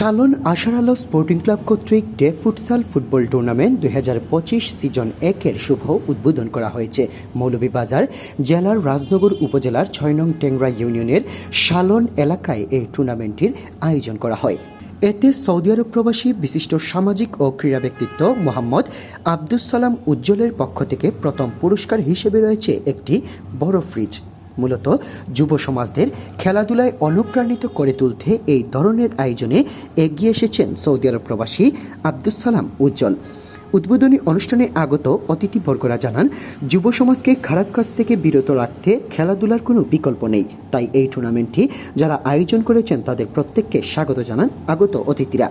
শালন আশার আলো sporting club কর্তৃক ডে ফুটসাল ফুটবল টুর্নামেন্ট দুই হাজার পঁচিশ সিজন একের শুভ উদ্বোধন করা হয়েছে। মৌলভীবাজার জেলার রাজনগর উপজেলার ছয় নং টেংরা ইউনিয়নের শালন এলাকায় এই টুর্নামেন্টটির আয়োজন করা হয়। এতে সৌদি আরব প্রবাসী, বিশিষ্ট সামাজিক ও ক্রীড়া ব্যক্তিত্ব মোহাম্মদ আব্দুস সালাম উজ্জ্বলের পক্ষ থেকে প্রথম পুরস্কার হিসেবে রয়েছে একটি বড় ফ্রিজ মূলত যুব সমাজদের খেলাধুলায় অনুপ্রাণিত করে তুলতে এই ধরনের আয়োজনে এগিয়ে এসেছেন সৌদি আরব প্রবাসী আব্দুস সালাম উজ্জ্বল। উদ্বোধনী অনুষ্ঠানে আগত অতিথিবর্গরা জানান, যুব সমাজকে খারাপ কাজ থেকে বিরত রাখতে খেলাধুলার কোনো বিকল্প নেই। তাই এই টুর্নামেন্টটি যারা আয়োজন করেছেন তাদের প্রত্যেককে স্বাগত জানান আগত অতিথিরা।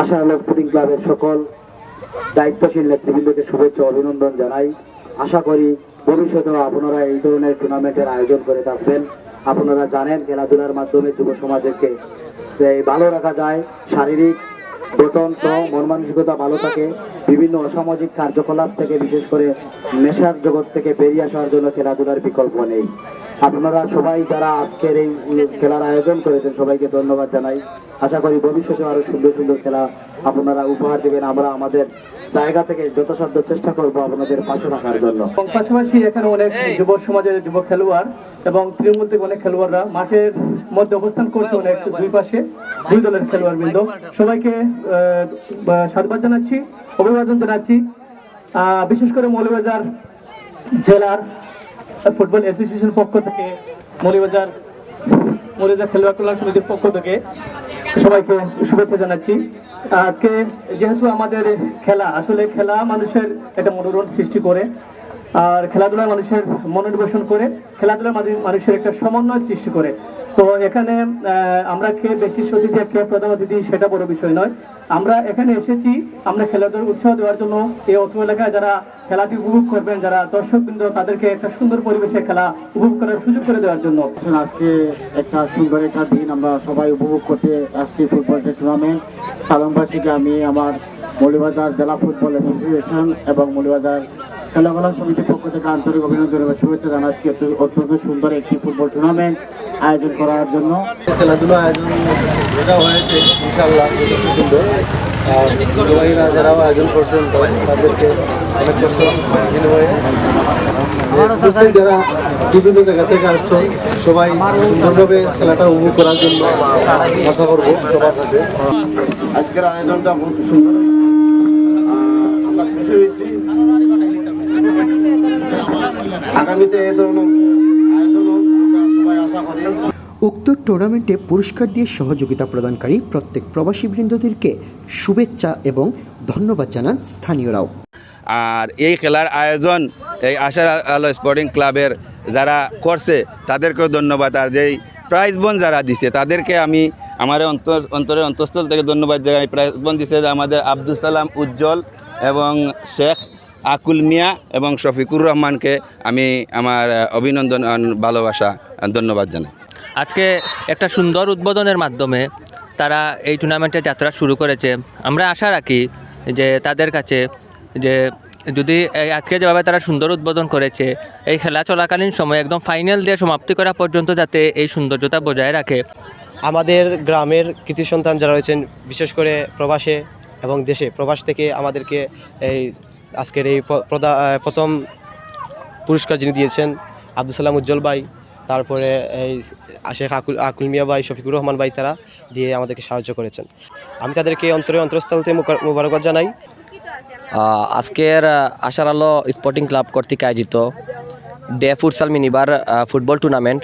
আশা আলো ক্লাবের সকল দায়িত্বশীল নেতৃবৃন্দকে শুভেচ্ছা অভিনন্দন জানাই। আশা করি ভবিষ্যতেও আপনারা এই ধরনের টুর্নামেন্টের আয়োজন করে থাকবেন। আপনারা জানেন, খেলাধুলার মাধ্যমে যুব সমাজকে ভালো রাখা যায়, শারীরিক গঠন সহ মন মানসিকতা ভালো থাকে, বিভিন্ন অসামাজিক কার্যকলাপ থেকে, বিশেষ করে নেশার জগৎ থেকে বেরিয়ে আসার জন্য খেলাধুলার বিকল্প নেই। আপনারা সবাই যারা আজকের এই খেলার আয়োজন করেছেন, সবাইকে ধন্যবাদ জানাই। আশা করি ভবিষ্যতে আরও সুন্দর সুন্দর খেলা আপনারা উপহার দেবেন। আমরা আমাদের জায়গা থেকে যথাসাধ্য চেষ্টা করব আপনাদের পাশে থাকার জন্য। পাশাপাশি এখানে অনেক যুব সমাজের যুব খেলোয়াড় এবং তৃণমূল থেকে অনেক খেলোয়াড়রা মাঠের মধ্যে অবস্থান করছে অনেক দুই পাশে, দুই দলের খেলোয়াড় বৃন্দ সবাইকে সাধুবাদ জানাচ্ছি, অভিবাদন জানাচ্ছি। বিশেষ করে মৌলবাজার জেলার ফুটবল অ্যাসোসিয়েশন পক্ষ থেকে, মৌলিবাজার মৌলিবাজার খেলোয়াড় কল্যাণ সমিতির পক্ষ থেকে সবাইকে শুভেচ্ছা জানাচ্ছি। আজকে যেহেতু আমাদের খেলা, আসলে খেলা মানুষের একটা মনোরণ সৃষ্টি করে, আর খেলাধুলা মানুষের মনোনিবেশন করে খেলাধুলা মানুষের একটা সমন্বয় সৃষ্টি করে। তো এখানে আমরা কে বেশি অতিথি কে প্রধান অতিথি সেটা বড় বিষয় নয়। আমরা এখানে এসেছি, আমরা খেলাধুলার উৎসাহ দেওয়ার জন্য এই অত্র এলাকায় যারা খেলাটি উপভোগ করবেন, যারা দর্শকবৃন্দ, তাদেরকে একটা সুন্দর পরিবেশে খেলা উপভোগ করার সুযোগ করে দেওয়ার জন্য। আজকে একটা সুন্দর একটা দিন আমরা সবাই উপভোগ করতে আসছি ফুটবল টুর্নামেন্ট সালামবাসীকে আমি আমার মৌলিবাজার জেলা ফুটবল অ্যাসোসিয়েশন এবং মৌলিবাজার খেলাধুলা সমিতির পক্ষ থেকে আন্তরিক অভিনন্দন এবং শুভেচ্ছা জানাচ্ছি। অত্য- অত্যন্ত সুন্দর একটি ফুটবল টুর্নামেন্ট আয়োজন করার জন্য। খেলাধুলা আয়োজন যেটা হয়েছে ইনশাল্লাহ যথেষ্ট সুন্দর। আর যারাও আয়োজন করছেন তাদেরকে অনেক কষ্ট বিনিময়ে যারা বিভিন্ন জায়গা থেকে আসছো সবাই সুন্দরভাবে খেলাটা উপভোগ করার জন্য আশা করব সবার কাছে। আজকের আয়োজনটা বহুত সুন্দর আমরা খুশি হয়েছি। আগামীতে এই ধরনের আয়োজন আমরা সবাই আশা করি। উক্ত টুর্নামেন্টে পুরস্কার দিয়ে সহযোগিতা প্রদানকারী প্রত্যেক প্রবাসী বৃন্দদেরকে শুভেচ্ছা এবং ধন্যবাদ জানান স্থানীয়রাও। আর এই খেলার আয়োজন এই আশার আলো স্পোর্টিং ক্লাবের যারা করছে তাদেরকেও ধন্যবাদ। আর যেই প্রাইজ বন যারা দিছে তাদেরকে আমি আমার অন্তর অন্তরের অন্তঃস্থল থেকে ধন্যবাদ জানাই। প্রাইজ বন দিছে যে আমাদের আব্দুল সালাম উজ্জ্বল এবং শেখ আকুল মিয়া এবং শফিকুর রহমানকে আমি আমার অভিনন্দন আর ভালোবাসা ধন্যবাদ জানাই। আজকে একটা সুন্দর উদ্বোধনের মাধ্যমে তারা এই টুর্নামেন্টের যাত্রা শুরু করেছে। আমরা আশা রাখি যে তাদের কাছে যে যদি এই আজকে যেভাবে তারা সুন্দর উদ্বোধন করেছে এই খেলা চলাকালীন সময় একদম ফাইনাল দিয়ে সমাপ্তি করা পর্যন্ত যাতে এই সৌন্দর্যতা বজায় রাখে। আমাদের গ্রামের কৃতি সন্তান যারা রয়েছেন বিশেষ করে প্রবাসে এবং দেশে প্রবাস থেকে আমাদেরকে এই আজকের এই প্রথম পুরস্কার যিনি দিয়েছেন, আব্দুল সালাম উজ্জ্বল ভাই, তারপরে এই শেখ আকুল আকুল মিয়া ভাই, শফিকুর রহমান ভাই তারা দিয়ে আমাদেরকে সাহায্য করেছেন। আমি তাদেরকে অন্তরে অন্তরস্থল থেকে মুবারকবাদ জানাই। আজকের আশার আলো স্পোর্টিং ক্লাব কর্তৃক আয়োজিত ডে ফুটসাল মিনিবার ফুটবল টুর্নামেন্ট।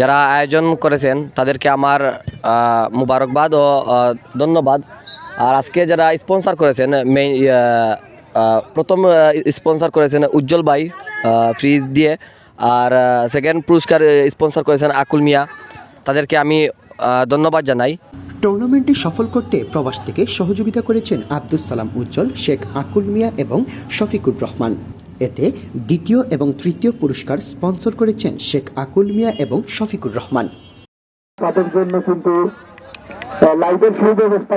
যারা আয়োজন করেছেন, তাদেরকে আমার মুবারকবাদ ও ধন্যবাদ। আর আজকে যারা স্পন্সর করেছেন, মেইন প্রথম স্পন্সর করেছেন উজ্জ্বল ভাই ফ্রিজ দিয়ে। আর সেকেন্ড পুরস্কার স্পন্সর করেছেন আকুল মিয়া। তাদেরকে আমি ধন্যবাদ জানাই। টুর্নামেন্টটি সফল করতে প্রবাস থেকে সহযোগিতা করেছেন আব্দুস সালাম উজ্জ্বল শেখ আকুল মিয়া এবং শফিকুর রহমান। এতে দ্বিতীয় এবং তৃতীয় পুরস্কার স্পন্সর করেছেন শেখ আকুল মিয়া এবং শফিকুর রহমান। তাদের জন্য কিন্তু লাইটের সুব্যবস্থা।